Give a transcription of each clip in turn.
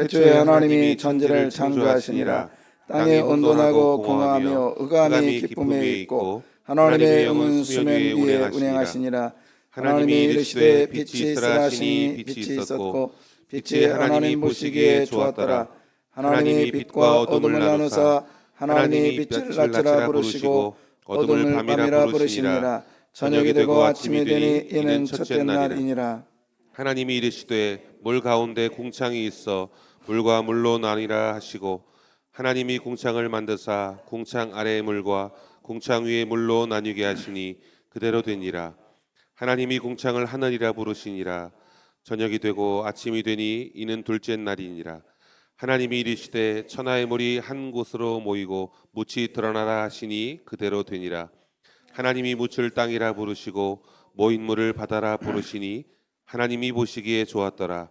태초에 하나님이 천지를 창조하시니라. 땅에 온돈하고 공허하며 의감이 기쁨에 있고 하나님의 영은 수면 위에 운행하시니라. 하나님이 이르시되 빛이 있으라 하시니 빛이 있었고 빛이 하나님 보시기에 좋았더라. 하나님이 빛과 어둠을 나누사 하나님이 빛을 낮이라 부르시고 어둠을 밤이라 부르시니라. 저녁이 되고 아침이 되니 이는 첫째 날이니라. 하나님이 이르시되 물 가운데 궁창이 있어 물과 물로 나뉘라 하시고 하나님이 궁창을 만드사 궁창 아래의 물과 궁창 위의 물로 나뉘게 하시니 그대로 되니라. 하나님이 궁창을 하늘이라 부르시니라. 저녁이 되고 아침이 되니 이는 둘째 날이니라. 하나님이 이르시되 천하의 물이 한 곳으로 모이고 묻이 드러나라 하시니 그대로 되니라. 하나님이 묻을 땅이라 부르시고 모인 물을 바다라 부르시니 하나님이 보시기에 좋았더라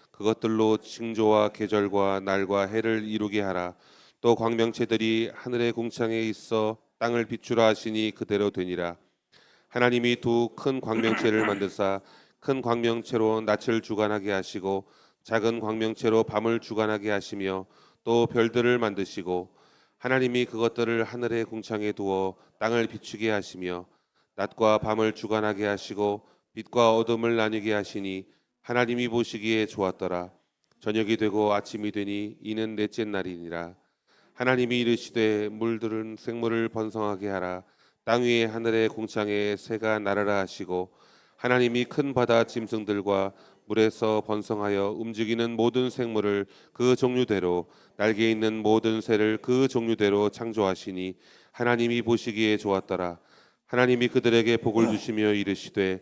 그것들로 징조와 계절과 날과 해를 이루게 하라. 또 광명체들이 하늘의 공창에 있어 땅을 비추라 하시니 그대로 되니라. 하나님이 두 큰 광명체를 만드사 큰 광명체로 낯을 주관하게 하시고 작은 광명체로 밤을 주관하게 하시며 또 별들을 만드시고 하나님이 그것들을 하늘의 궁창에 두어 땅을 비추게 하시며 낮과 밤을 주관하게 하시고 빛과 어둠을 나뉘게 하시니 하나님이 보시기에 좋았더라. 저녁이 되고 아침이 되니 이는 넷째 날이니라. 하나님이 이르시되 물들은 생물을 번성하게 하라. 땅 위에 하늘의 공창에 새가 날아라 하시고 하나님이 큰 바다 짐승들과 물에서 번성하여 움직이는 모든 생물을 그 종류대로 날개 있는 모든 새를 그 종류대로 창조하시니 하나님이 보시기에 좋았더라. 하나님이 그들에게 복을 주시며 이르시되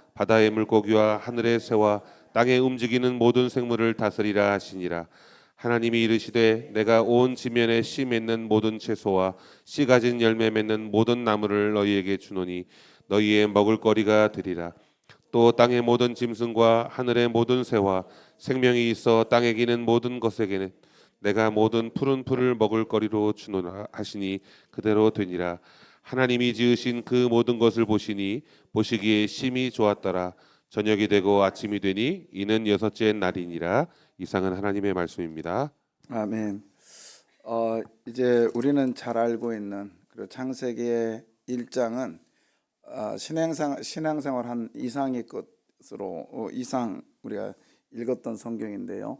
바다의 물고기와 하늘의 새와 땅에 움직이는 모든 생물을 다스리라 하시니라. 하나님이 이르시되 내가 온 지면에 씨 맺는 모든 채소와 씨 가진 열매 맺는 모든 나무를 너희에게 주노니 너희의 먹을거리가 되리라. 또 땅의 모든 짐승과 하늘의 모든 새와 생명이 있어 땅에 기는 모든 것에게는 내가 모든 푸른 풀을 먹을 거리로 주노라 하시니 그대로 되니라 하나님이 지으신 그 모든 것을 보시니 보시기에 심히 좋았더라 저녁이 되고 아침이 되니 이는 여섯째 날이니라 이상은 하나님의 말씀입니다. 아멘. 어, 이제 우리는 잘 알고 있는 그리고 창세기의 1장은 어, 신앙생 신앙생활 한 이상의 것으로 어, 이상 우리가 읽었던 성경인데요.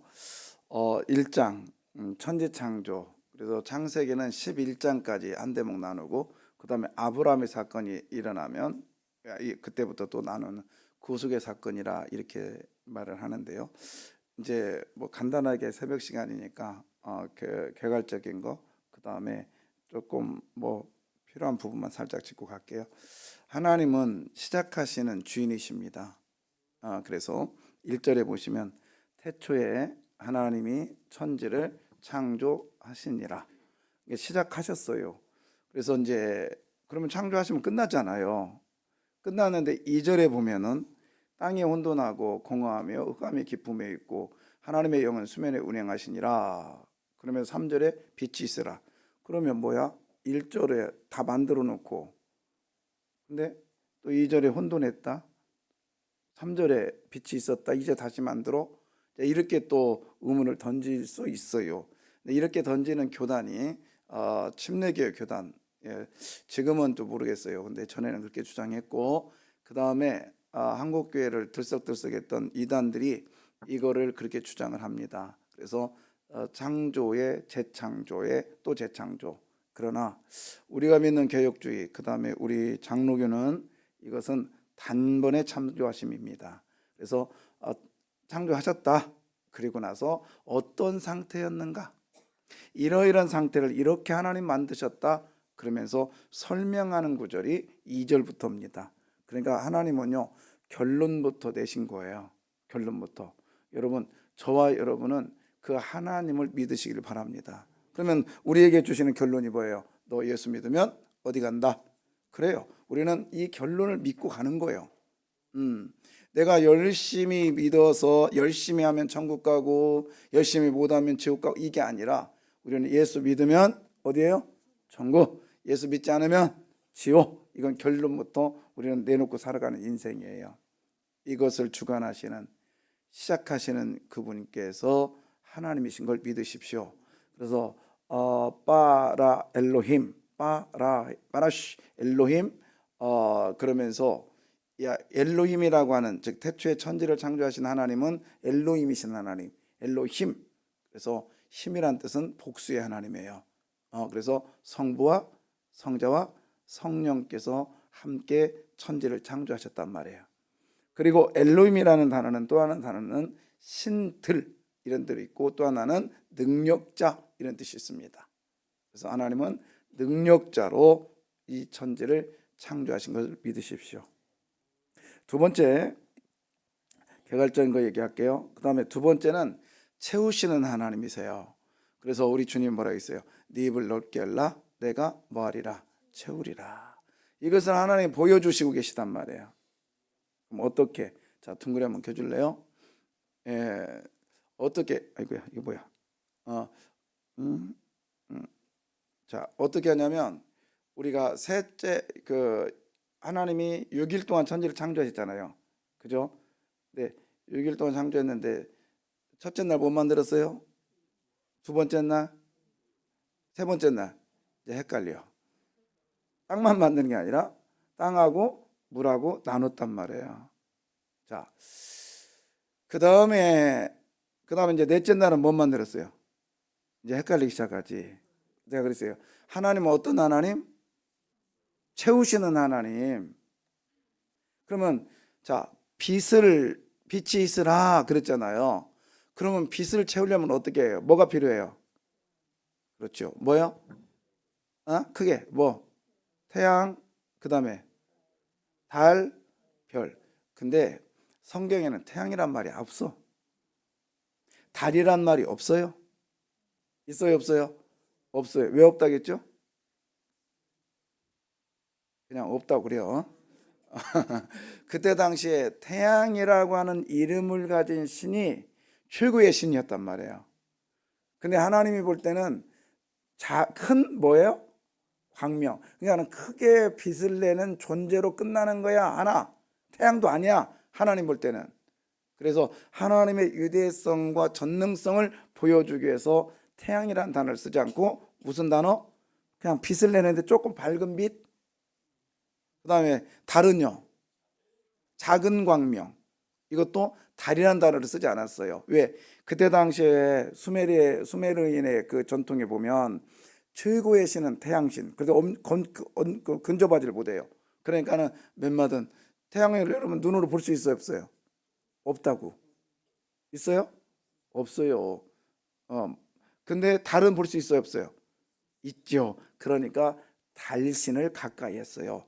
어, 1장 음, 천지 창조 그래서 창세기는 11장까지 한 대목 나누고 그 다음에 아브라함의 사건이 일어나면 이- 그때부터 또 나누는 구속의 사건이라 이렇게 말을 하는데요. 이제 뭐 간단하게 새벽 시간이니까 어, 개, 개괄적인 거 그 다음에 조금 뭐 필요한 부분만 살짝 짚고 갈게요. 하나님은 시작하시는 주인이십니다. 아, 그래서 1절에 보시면 태초에 하나님이 천지를 창조하시니라. 시작하셨어요. 그래서 이제 그러면 창조하시면 끝나잖아요. 끝났는데 2절에 보면은 땅이 혼돈하고 공허하며 흑암이 기쁨에 있고 하나님의 영은 수면에 운행하시니라. 그러면 3절에 빛이 있으라. 그러면 뭐야? 1절에 다 만들어 놓고 근데 또 2절에 혼돈했다. 3절에 빛이 있었다. 이제 다시 만들어. 자, 이렇게 또 의문을 던질 수 있어요. 이렇게 던지는 교단이 어, 침례교회 교단. 예, 지금은 또 모르겠어요. 근데 전에는 그렇게 주장했고 그 다음에 아, 한국 교회를 들썩들썩했던 이단들이 이거를 그렇게 주장을 합니다. 그래서 어, 창조의 재창조의 또 재창조. 그러나 우리가 믿는 개혁주의 그 다음에 우리 장로교는 이것은 단번에 창조하심입니다. 그래서 어, 창조하셨다. 그리고 나서 어떤 상태였는가? 이러이러한 상태를 이렇게 하나님 만드셨다. 그러면서 설명하는 구절이 2절부터입니다. 그러니까 하나님은요 결론부터 내신 거예요. 결론부터. 여러분 저와 여러분은 그 하나님을 믿으시길 바랍니다. 그러면 우리에게 주시는 결론이 뭐예요? 너 예수 믿으면 어디 간다? 그래요. 우리는 이 결론을 믿고 가는 거예요. 음, 내가 열심히 믿어서 열심히 하면 천국 가고 열심히 못하면 지옥 가고 이게 아니라 우리는 예수 믿으면 어디예요? 천국. 예수 믿지 않으면 지옥. 이건 결론부터 우리는 내놓고 살아가는 인생이에요. 이것을 주관하시는 시작하시는 그분께서 하나님이신 걸 믿으십시오. 그래서 어, 빠라 엘로힘, 빠라 빠라시 엘로힘 어, 그러면서 야 엘로힘이라고 하는 즉 태초에 천지를 창조하신 하나님은 엘로힘이신 하나님, 엘로힘. 그래서 힘이란 뜻은 복수의 하나님이에요. 어, 그래서 성부와 성자와 성령께서 함께 천지를 창조하셨단 말이에요. 그리고 엘로힘이라는 단어는 또 하나는 단어는 신들 이런 뜻이 있고 또 하나는 능력자 이런 뜻이 있습니다. 그래서 하나님은 능력자로 이 천지를 창조하신 것을 믿으십시오. 두 번째 개괄적인 거 얘기할게요. 그 다음에 두 번째는 채우시는 하나님이세요. 그래서 우리 주님 뭐라 했어요? 네 입을 넓게 열라 내가 뭐하리라 채우리라. 이것을 하나님 보여주시고 계시단 말이에요. 그럼 어떻게? 자 둥그레 한번 켜줄래요? 예, 어떻게? 아이고야 이거 뭐야? 어, 음, 음. 자 어떻게 하냐면 우리가 셋째 그 하나님이 6일 동안 천지를 창조하셨잖아요. 그죠? 네, 6일 동안 창조했는데 첫째 날 못 만들었어요? 두 번째 날? 세 번째 날? 헷갈려. 땅만 만드는 게 아니라 땅하고 물하고 나눴단 말이에요. 자, 그 다음에 그 다음에 이제 넷째 날은 못 만들었어요. 이제 헷갈리기 시작하지. 내가 그랬어요. 하나님은 어떤 하나님? 채우시는 하나님. 그러면 자 빛을 빛이 있으라 그랬잖아요. 그러면 빛을 채우려면 어떻게 해요? 뭐가 필요해요? 그렇죠. 뭐요? 어? 크게 뭐 태양 그 다음에 달, 별. 근데 성경에는 태양이란 말이 없어. 달이란 말이 없어요. 있어요, 없어요? 없어요. 왜 없다겠죠? 그냥 없다고 그래요. 그때 당시에 태양이라고 하는 이름을 가진 신이 최고의 신이었단 말이에요. 근데 하나님이 볼 때는 자, 큰 뭐예요? 광명. 그러니까 크게 빛을 내는 존재로 끝나는 거야. 하나. 태양도 아니야. 하나님 볼 때는. 그래서 하나님의 유대성과 전능성을 보여주기 위해서 태양이라는 단어를 쓰지 않고 무슨 단어? 그냥 빛을 내는데 조금 밝은 빛. 그 다음에 달은요. 작은 광명. 이것도 달이라는 단어를 쓰지 않았어요. 왜? 그때 당시에 수메르의 수메르인의 그 전통에 보면 최고의 신은 태양신. 그래서 엄, 건, 건, 그 근접하지를 못해요. 그러니까는 몇마든 태양을 여러분 눈으로 볼 수 있어요, 없어요? 없다고. 있어요? 없어요. 어. 근데 달은 볼 수 있어요, 없어요? 있죠. 그러니까 달신을 가까이 했어요.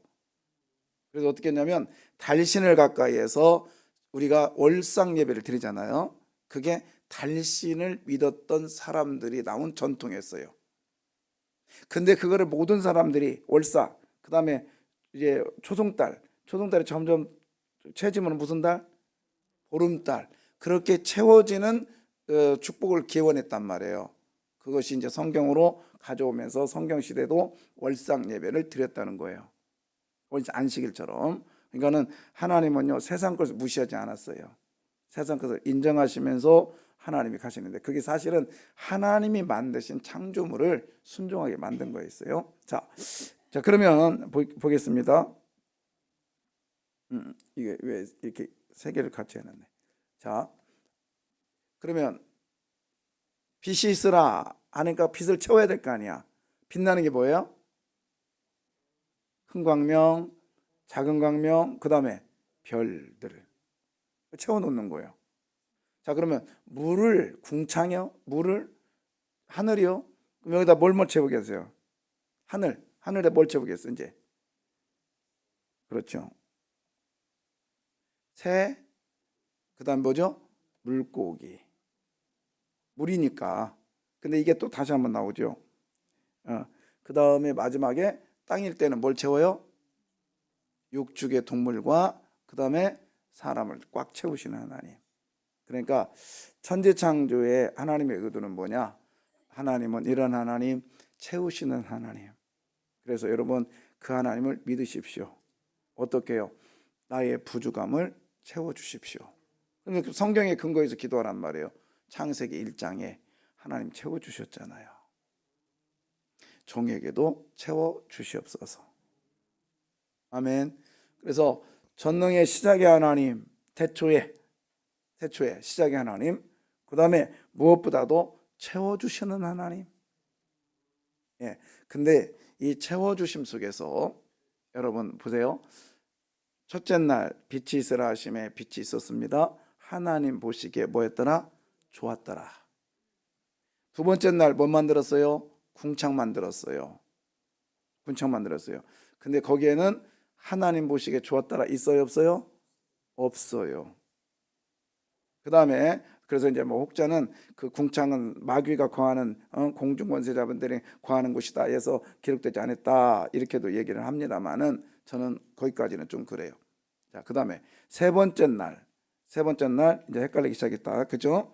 그래서 어떻게 했냐면 달신을 가까이 해서 우리가 월상 예배를 드리잖아요. 그게 달신을 믿었던 사람들이 나온 전통이었어요. 근데 그거를 모든 사람들이 월사, 그 다음에 이제 초송달, 초송달이 점점 채지면 무슨 달? 보름달. 그렇게 채워지는 어, 축복을 기원했단 말이에요. 그것이 이제 성경으로 가져오면서 성경 시대도 월상 예배를 드렸다는 거예요. 안식일처럼. 그러니까는 하나님은요 세상 것을 무시하지 않았어요. 세상 것을 인정하시면서 하나님이 가시는데 그게 사실은 하나님이 만드신 창조물을 순종하게 만든 거였어요. 자, 자 그러면 보, 보겠습니다. 음, 이게 왜 이렇게 세 개를 같이 해놨네. 자, 그러면 빛이 있으라 하니까 빛을 채워야 될 거 아니야. 빛나는 게 뭐예요? 큰 광명, 작은 광명, 그 다음에 별들을 채워놓는 거예요. 자, 그러면 물을 궁창이요? 물을 하늘이요? 그럼 여기다 뭘 뭘 채우겠어요? 하늘, 하늘에 뭘 채우겠어 이제? 그렇죠. 새, 그 다음 뭐죠? 물고기. 물이니까. 근데 이게 또 다시 한번 나오죠. 어, 그 다음에 마지막에 땅일 때는 뭘 채워요? 육축의 동물과 그 다음에 사람을 꽉 채우시는 하나님. 그러니까 천지 창조의 하나님의 의도는 뭐냐? 하나님은 이런 하나님 채우시는 하나님. 그래서 여러분 그 하나님을 믿으십시오. 어떻게요? 나의 부족함을 채워 주십시오. 그러니까 성경의 근거에서 기도하란 말이에요. 창세기 1장에 하나님 채워 주셨잖아요. 종에게도 채워 주시옵소서. 아멘. 그래서 전능의 시작의 하나님, 태초에 태초에 시작의 하나님, 그 다음에 무엇보다도 채워 주시는 하나님. 예. 근데 이 채워 주심 속에서 여러분 보세요. 첫째 날 빛이 있으라 하심에 빛이 있었습니다. 하나님 보시기에 뭐였더라? 좋았더라. 두 번째 날 뭐 만들었어요? 궁창 만들었어요. 궁창 만들었어요. 근데 거기에는 하나님 보시기에 좋았더라 있어요 없어요? 없어요. 그 다음에 그래서 이제 뭐 혹자는 그 궁창은 마귀가 거하는 어, 공중 권세자분들이 거하는 곳이다 해서 기록되지 않았다 이렇게도 얘기를 합니다만은 저는 거기까지는 좀 그래요. 자, 그 다음에 세 번째 날, 세 번째 날 이제 헷갈리기 시작했다. 그죠?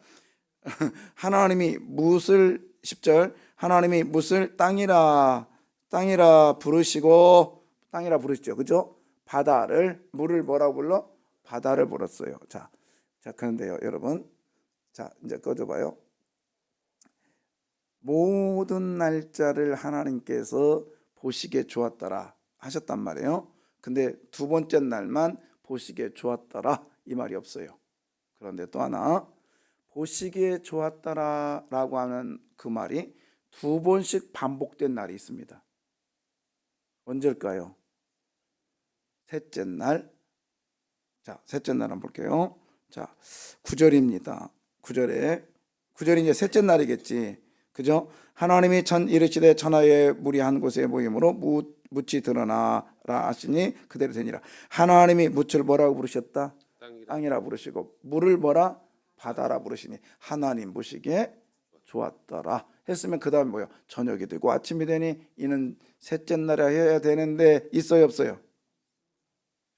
하나님이 무엇을 10절 하나님이 무엇을 땅이라 땅이라 부르시고 땅이라 부르시죠. 그죠? 바다를 물을 뭐라고 불러? 바다를 불렀어요. 자, 자 그런데요, 여러분. 자, 이제 꺼져 봐요. 모든 날짜를 하나님께서 보시기에 좋았더라 하셨단 말이에요. 근데 두 번째 날만 보시기에 좋았더라 이 말이 없어요. 그런데 또 하나 보시기에 좋았더라라고 하는 그 말이 두 번씩 반복된 날이 있습니다. 언제일까요? 셋째 날. 자, 셋째 날 한번 볼게요. 자, 9절입니다. 9절에 9절이 이제 셋째 날이겠지. 그죠? 하나님이 천 이르시되 천하의 물이 한 곳에 모임으로 무, 묻이 드러나라 하시니 그대로 되니라. 하나님이 묻을 뭐라고 부르셨다? 땅이라 부르시고 물을 뭐라? 바다라 부르시니 하나님 보시기에 좋았더라 했으면 그 다음에 뭐요? 저녁이 되고 아침이 되니 이는 셋째 날에 해야 되는데 있어요 없어요?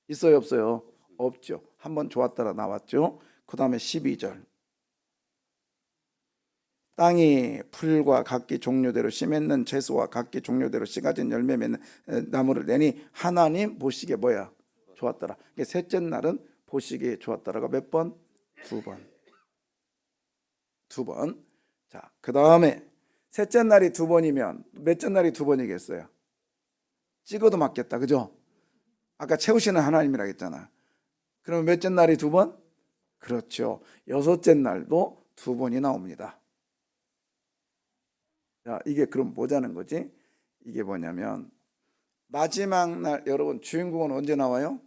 있어요 없어요? 없죠. 한번 좋았더라 나왔죠. 그 다음에 12절 땅이 풀과 각기 종류대로 씨 맺는 채소와 각기 종류대로 씨 가진 열매 맺는 에, 나무를 내니 하나님 보시기에 뭐야? 좋았더라. 그러니까 셋째 날은 보시기에 좋았더라가 몇 번? 두 번. 두 번. 자, 그 다음에 셋째 날이 두 번이면 몇째 날이 두 번이겠어요? 찍어도 맞겠다. 그죠? 아까 채우시는 하나님이라 했잖아. 그러면 몇째 날이 두 번? 그렇죠. 여섯째 날도 두 번이 나 옵니다. 자, 이게 그럼 뭐자는 거지? 이게 뭐냐면 마지막 날 여러분 주인공은 언제 나와요?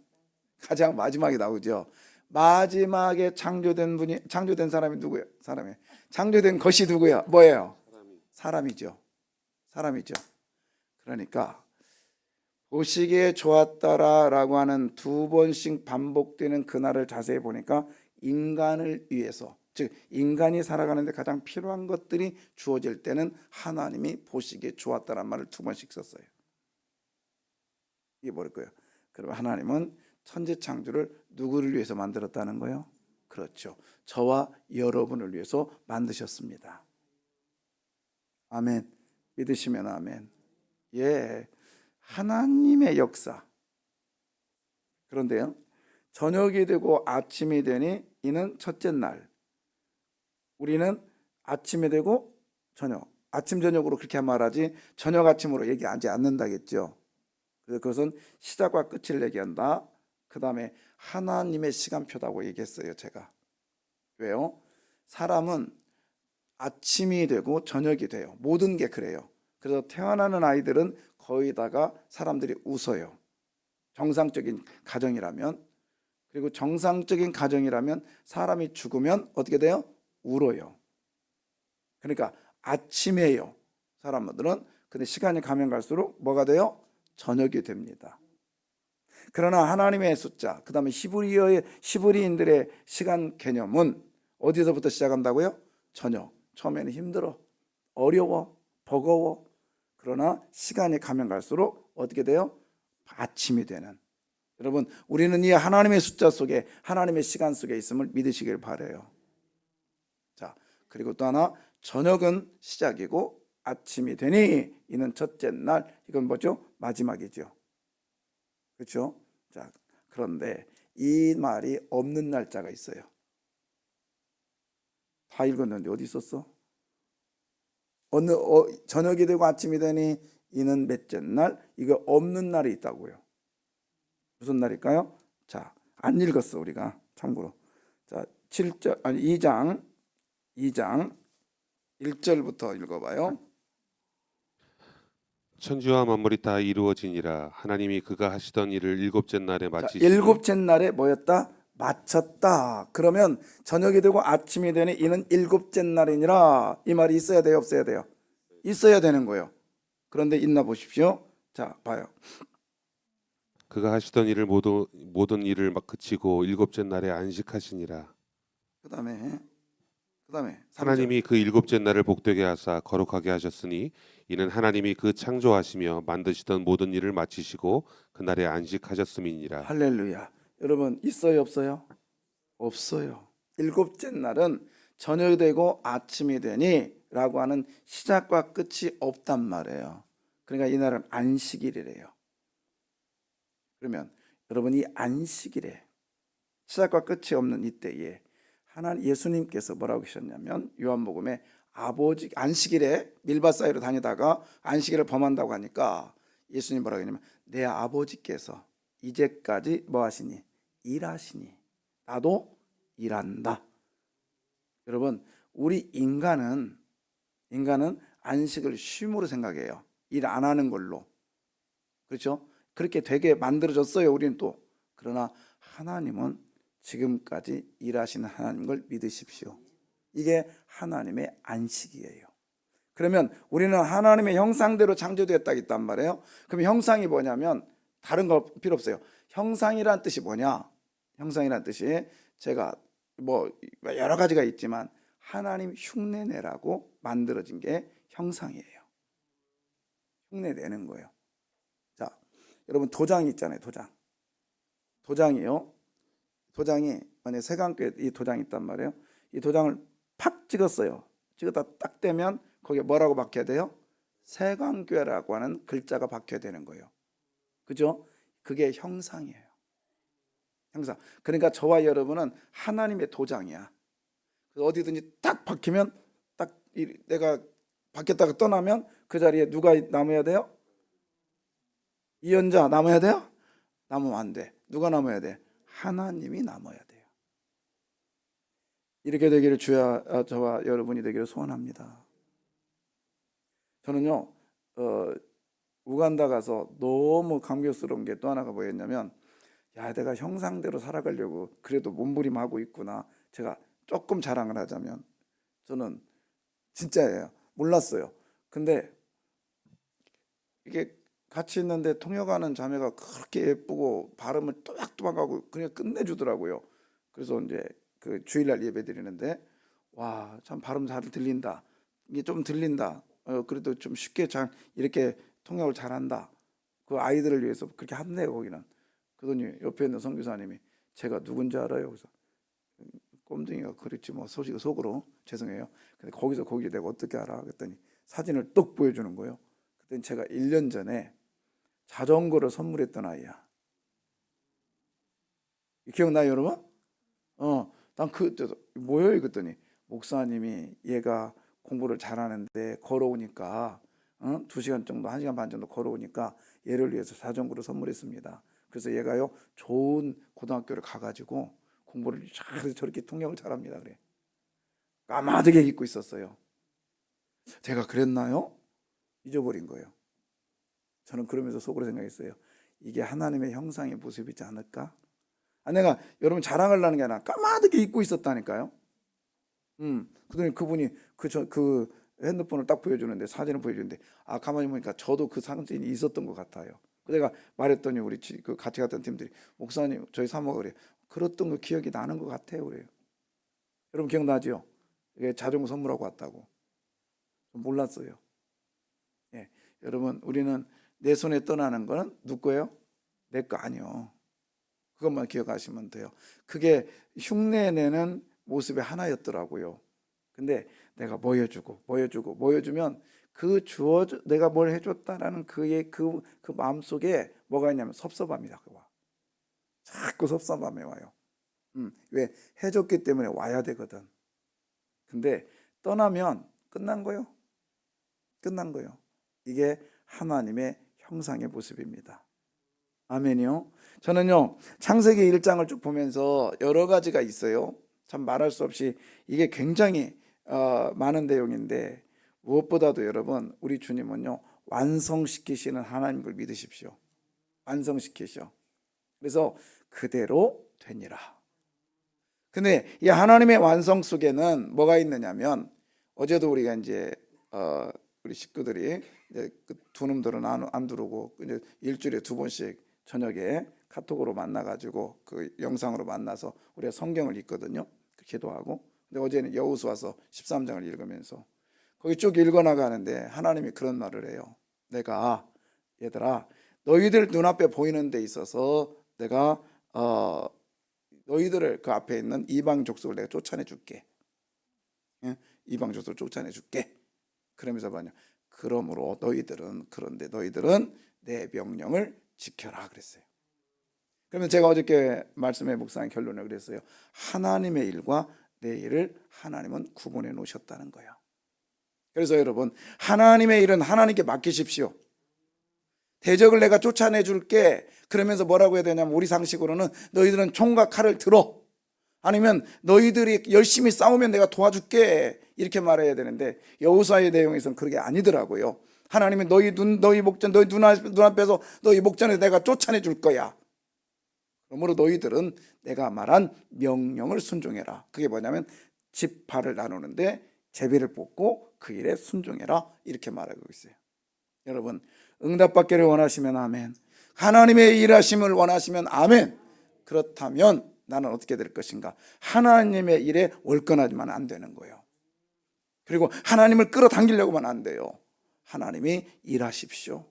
가장 마지막에 나오죠. 마지막에 창조된 분이 창조된 사람이 누구예요? 사람이 창조된 것이 누구야? 뭐예요? 사람이 사람이죠. 사람이죠. 그러니까 보시기에 좋았다라고 하는 두 번씩 반복되는 그날을 자세히 보니까 인간을 위해서 즉 인간이 살아가는데 가장 필요한 것들이 주어질 때는 하나님이 보시기에 좋았다란 말을 두 번씩 썼어요. 이게 거예요? 그러면 하나님은 천지 창조를 누구를 위해서 만들었다는 거예요? 그렇죠. 저와 여러분을 위해서 만드셨습니다. 아멘. 믿으시면 아멘. 예. 하나님의 역사. 그런데요. 저녁이 되고 아침이 되니 이는 첫째 날. 우리는 아침이 되고 저녁, 아침 저녁으로 그렇게 말하지 저녁 아침으로 얘기하지 않는다겠죠. 그것은 시작과 끝을 얘기한다. 그 다음에 하나님의 시간표다고 얘기했어요, 제가. 왜요? 사람은 아침이 되고 저녁이 돼요. 모든 게 그래요. 그래서 태어나는 아이들은 거의 다가 사람들이 웃어요. 정상적인 가정이라면 그리고 정상적인 가정이라면 사람이 죽으면 어떻게 돼요? 울어요. 그러니까 아침에요. 사람들은 근데 시간이 가면 갈수록 뭐가 돼요? 저녁이 됩니다. 그러나 하나님의 숫자, 그 다음에 히브리어의 히브리인들의 시간 개념은 어디서부터 시작한다고요? 저녁. 처음에는 힘들어, 어려워, 버거워. 그러나 시간이 가면 갈수록 어떻게 돼요? 아침이 되는. 여러분, 우리는 이 하나님의 숫자 속에 하나님의 시간 속에 있음을 믿으시길 바래요. 자, 그리고 또 하나 저녁은 시작이고 아침이 되니 이는 첫째 날 이건 뭐죠? 마지막이죠. 그렇죠? 자, 그런데 이 말이 없는 날짜가 있어요. 다 읽었는데 어디 있었어? 어느 어, 저녁이 되고 아침이 되니 이는 몇째 날 이거 없는 날이 있다고요. 무슨 날일까요? 자, 안 읽었어 우리가 참고로. 자, 7절 아니 2장 2장 1절부터 읽어 봐요. 천지와 만물이 다 이루어지니라 하나님이 그가 하시던 일을 일곱째 날에 자, 마치시고 일곱째 날에 뭐였다? 마쳤다. 그러면 저녁이 되고 아침이 되니 이는 일곱째 날이니라. 이 말이 있어야 돼요, 없어야 돼요? 있어야 되는 거예요. 그런데 있나 보십시오. 자, 봐요. 그가 하시던 일을 모두 모든 일을 막 그치고 일곱째 날에 안식하시니라 그다음에 그다음에 하나님이 그 일곱째 날을 복되게 하사 거룩하게 하셨으니 이는 하나님이 그 창조하시며 만드시던 모든 일을 마치시고 그 날에 안식하셨음이니라 할렐루야. 여러분 있어요, 없어요? 없어요. 일곱째 날은 저녁이 되고 아침이 되니라고 하는 시작과 끝이 없단 말이에요. 그러니까 이 날은 안식일이래요. 그러면 여러분 이 안식일에 시작과 끝이 없는 이때에 하나님 예수님께서 뭐라고 하셨냐면 요한복음에 아버지 안식일에 밀밭 사이로 다니다가 안식일을 범한다고 하니까 예수님 뭐라고 했냐면 내 아버지께서 이제까지 뭐 하시니 일하시니 나도 일한다. 여러분 우리 인간은 인간은 안식을 쉼으로 생각해요. 일 안 하는 걸로. 그렇죠? 그렇게 되게 만들어졌어요. 우리는 또. 그러나 하나님은 지금까지 일하시는 하나님 걸 믿으십시오. 이게 하나님의 안식이에요. 그러면 우리는 하나님의 형상대로 창조되었다 있단 말이에요. 그럼 형상이 뭐냐면 다른 거 필요 없어요. 형상이란 뜻이 뭐냐? 형상이란 뜻이 제가 뭐 여러 가지가 있지만 하나님 흉내내라고 만들어진 게 형상이에요. 흉내내는 거예요. 자, 여러분 도장이 있잖아요. 도장. 도장이요. 도장이 만약 세강교에 이 도장이 있단 말이에요. 이 도장을 팍 찍었어요. 찍었다 딱 대면 거기에 뭐라고 박혀야 돼요? 세광교회라고 하는 글자가 박혀야 되는 거예요. 그죠? 그게 형상이에요. 형상. 그러니까 저와 여러분은 하나님의 도장이야. 그래서 어디든지 딱 박히면 딱 이- 내가 박혔다가 떠나면 그 자리에 누가 남아야 돼요? 이연자 남아야 돼요? 남으면 안 돼. 누가 남아야 돼? 하나님이 남아야 돼요. 이렇게 되기를 주야 아, 저와 여러분이 되기를 소원합니다. 저는요, 어, 우간다 가서 너무 감격스러운 게 또 하나가 뭐였냐면, 야, 내가 형상대로 살아가려고 그래도 몸부림하고 있구나. 제가 조금 자랑을 하자면, 저는 진짜예요. 몰랐어요. 근데 이게 같이 있는데 통역하는 자매가 그렇게 예쁘고 발음을 또박또박하고 그냥 끝내주더라고요. 그래서 이제 그 주일날 예배 드리는데 와 참 발음 잘 들린다. 이게 좀 들린다. 어, 그래도 좀 쉽게 잘 이렇게 통역을 잘한다. 그 아이들을 위해서 그렇게 한대요 거기는. 그러더니 옆에 있는 선교사님이 제가 누군지 알아요. 그래서 꼼둥이가 그렇지 뭐 소식 속으로 죄송해요. 근데 거기서 거기 내가 어떻게 알아? 그랬더니 사진을 똑 보여주는 거예요. 그랬더니 제가 1년 전에 자전거를 선물했던 아이야. 기억나요, 여러분? 어, 난 그때 뭐예요, 이랬더니 목사님이 얘가 공부를 잘하는데 걸어오니까 어? 두 시간 정도, 한 시간 반 정도 걸어오니까 얘를 위해서 자전거를 선물했습니다. 그래서 얘가요 좋은 고등학교를 가가지고 공부를 잘 저렇게 통역을 잘합니다. 그래. 까마득하게 잊고 있었어요. 제가 그랬나요? 잊어버린 거예요. 저는 그러면서 속으로 생각했어요. 이게 하나님의 형상의 모습이지 않을까? 아, 내가 여러분 자랑하려는 게 아니라 까마득히 잊고 있었다니까요. 음, 그더니 그분이 그, 저, 그 핸드폰을 딱 보여주는데 사진을 보여주는데 아 가만히 보니까 저도 그 사진이 있었던 것 같아요. 그 내가 말했더니 우리 지- 그 같이 갔던 팀들이 목사님 저희 사모가 그래 그랬던 거 기억이 나는 것 같아요 그래요. 여러분 기억나죠? 이게 자전거 선물하고 왔다고 몰랐어요. 예, 여러분 우리는 내 손에 떠나는 거는 누구 거예요? 내 거 아니요. 그것만 기억하시면 돼요. 그게 흉내내는 모습의 하나였더라고요. 근데 내가 보여주고 보여주고 보여주면 그 주어 내가 뭘 해줬다라는 그의 그, 그 마음 속에 뭐가 있냐면 섭섭함이 자꾸 와. 자꾸 섭섭함이 와요. 음, 왜 해줬기 때문에 와야 되거든. 근데 떠나면 끝난 거요. 끝난 거요. 이게 하나님의 형상의 모습입니다. 아멘이요. 저는요 창세기 1장을 쭉 보면서 여러 가지가 있어요. 참 말할 수 없이 이게 굉장히 어, 많은 내용인데 무엇보다도 여러분 우리 주님은요 완성시키시는 하나님을 믿으십시오. 완성시키셔. 그래서 그대로 되니라. 근데 이 하나님의 완성 속에는 뭐가 있느냐면 어제도 우리가 이제 어, 우리 식구들이 이제 그두 놈들은 안, 안 들어오고 이제 일주일에 두 번씩 저녁에 카톡으로 만나가지고 그 영상으로 만나서 우리가 성경을 읽거든요. 그 기도하고. 근데 어제는 여호수아서 13장을 읽으면서 거기 쭉 읽어나가는데 하나님이 그런 말을 해요. 내가 얘들아 너희들 눈앞에 보이는 데 있어서 내가 어, 너희들을 그 앞에 있는 이방 족속을 내가 쫓아내 줄게. 예? 이방 족속을 쫓아내 줄게. 그러면서 뭐냐? 그러므로 너희들은 그런데 너희들은 내 명령을 지켜라 그랬어요. 그러면 제가 어저께 말씀의 묵상의 결론을 그랬어요. 하나님의 일과 내 일을 하나님은 구분해 놓으셨다는 거예요. 그래서 여러분 하나님의 일은 하나님께 맡기십시오. 대적을 내가 쫓아내 줄게. 그러면서 뭐라고 해야 되냐면 우리 상식으로는 너희들은 총과 칼을 들어. 아니면 너희들이 열심히 싸우면 내가 도와줄게. 이렇게 말해야 되는데 여호수아의 내용에서는 그게 아니더라고요. 하나님이 너희 눈 너희 목전 너희 눈앞 눈앞에서 너희 목전에 내가 쫓아내 줄 거야. 그러므로 너희들은 내가 말한 명령을 순종해라. 그게 뭐냐면 지파를 나누는데 제비를 뽑고 그 일에 순종해라. 이렇게 말하고 있어요. 여러분 응답받기를 원하시면 아멘. 하나님의 일하심을 원하시면 아멘. 그렇다면 나는 어떻게 될 것인가? 하나님의 일에 월권하지만 안 되는 거예요. 그리고 하나님을 끌어당기려고만 안 돼요. 하나님이 일하십시오.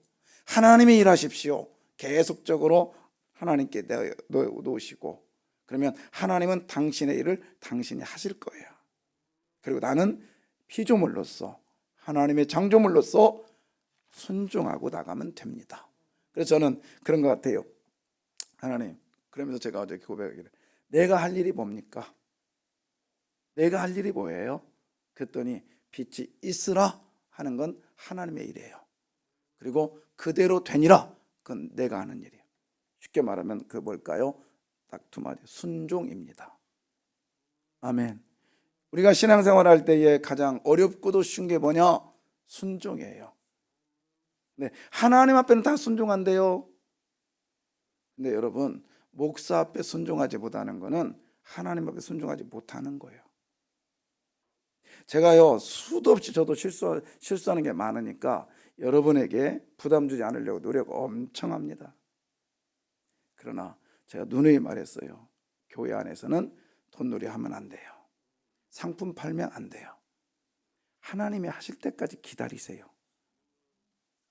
하나님이 일하십시오. 계속적으로 하나님께 놓으시고 그러면 하나님은 당신의 일을 당신이 하실 거예요. 그리고 나는 피조물로서 하나님의 장조물로서 순종하고 나가면 됩니다. 그래서 저는 그런 것 같아요. 하나님, 그러면서 제가 어제 고백하기를 내가 할 일이 뭡니까? 내가 할 일이 뭐예요? 그랬더니 빛이 있으라 하는 건 하나님의 일이에요. 그리고 그대로 되니라 그건 내가 하는 일이에요. 쉽게 말하면 그 뭘까요? 딱 두 마디 순종입니다. 아멘. 우리가 신앙생활 할 때에 가장 어렵고도 쉬운 게 뭐냐? 순종이에요. 네, 하나님 앞에는 다 순종한대요. 근데 여러분 목사 앞에 순종하지 못하는 거는 하나님 앞에 순종하지 못하는 거예요. 제가요 수도 없이 저도 실수 실수하는 게 많으니까 여러분에게 부담 주지 않으려고 노력 엄청 합니다. 그러나 제가 누누이 말했어요. 교회 안에서는 돈놀이 하면 안 돼요. 상품 팔면 안 돼요. 하나님이 하실 때까지 기다리세요.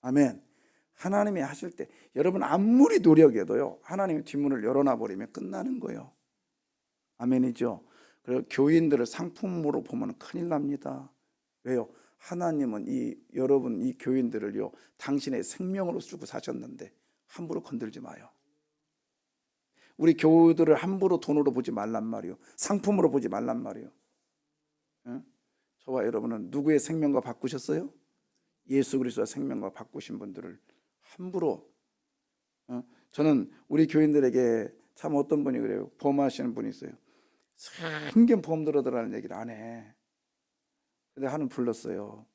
아멘. 하나님이 하실 때 여러분 아무리 노력해도요. 하나님이 뒷문을 열어놔 버리면 끝나는 거예요. 아멘이죠. 그리고 교인들을 상품으로 보면 큰일 납니다. 왜요? 하나님은 이 여러분 이 교인들을요 당신의 생명으로 쓰고 사셨는데 함부로 건들지 마요. 우리 교우들을 함부로 돈으로 보지 말란 말이요. 상품으로 보지 말란 말이요. 응? 저와 여러분은 누구의 생명과 바꾸셨어요? 예수 그리스도의 생명과 바꾸신 분들을 함부로 어? 저는 우리 교인들에게 참 어떤 분이 그래요. 보험하시는 분이 있어요. 생긴 보험 들어들라는 얘기를 안 해. 근데 하는 불렀어요.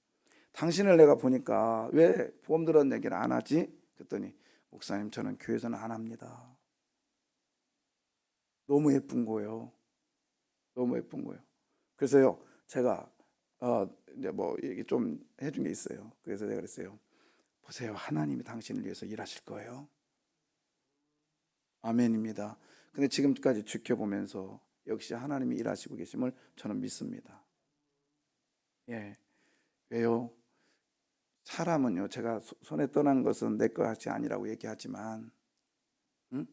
당신을 내가 보니까 왜 보험 들어는 얘기를 안 하지? 그랬더니 목사님 저는 교회에서는 안 합니다. 너무 예쁜 거예요. 너무 예쁜 거예요. 그래서요 제가 어 이제 뭐 얘기 좀 해준 게 있어요. 그래서 내가 그랬어요. 보세요 하나님이 당신을 위해서 일하실 거예요. 아멘입니다. 근데 지금까지 지켜보면서 역시 하나님이 일하시고 계심을 저는 믿습니다. 예. 왜요? 사람은요, 제가 소- 손에 떠난 것은 내 것이 아니라고 얘기하지만, 응?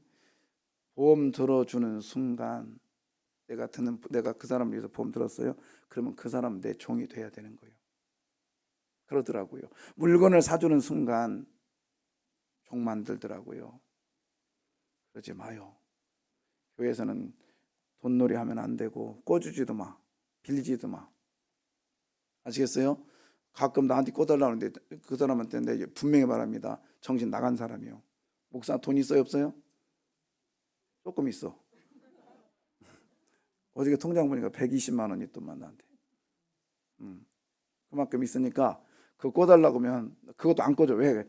보험 들어주는 순간, 내가 드는, 내가 그 사람을 위해서 보험 들었어요. 그러면 그 사람은 내 종이 돼야 되는 거예요. 그러더라고요. 물건을 사주는 순간, 종 만들더라고요. 그러지 마요. 교회에서는 돈놀이 하면 안 되고, 꿔주지도 마, 빌지도 마. 아시겠어요? 가끔 나한테 꿔달라는데 그 사람한테 내 분명히 말합니다. 정신 나간 사람이요. 목사 돈 있어요 없어요? 조금 있어. 어저께 통장 보니까 120만 원이 있더만 나한테. 음. 그만큼 있으니까 그거 꿔달라고 하면 그것도 안 꿔줘. 왜?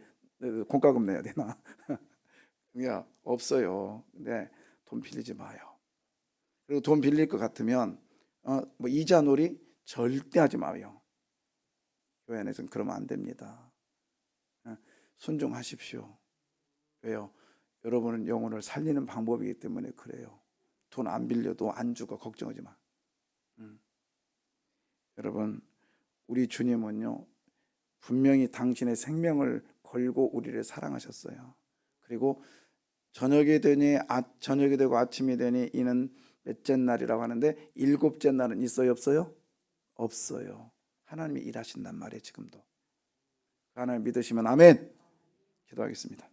공과금 내야 되나? 그냥 없어요. 근데 돈 빌리지 마요. 그리고 돈 빌릴 것 같으면 어, 뭐 이자 놀이 절대 하지 마요. 교회 안에서는 그러면 안 됩니다. 어, 순종하십시오. 왜요? 여러분은 영혼을 살리는 방법이기 때문에 그래요. 돈 안 빌려도 안 죽어 걱정하지 마. 음. 여러분, 우리 주님은요 분명히 당신의 생명을 걸고 우리를 사랑하셨어요. 그리고 저녁이 되니 아, 저녁이 되고 아침이 되니 이는 몇째 날이라고 하는데 일곱째 날은 있어요 없어요? 없어요. 하나님이 일하신단 말이에요 지금도. 하나님 믿으시면 아멘. 기도하겠습니다.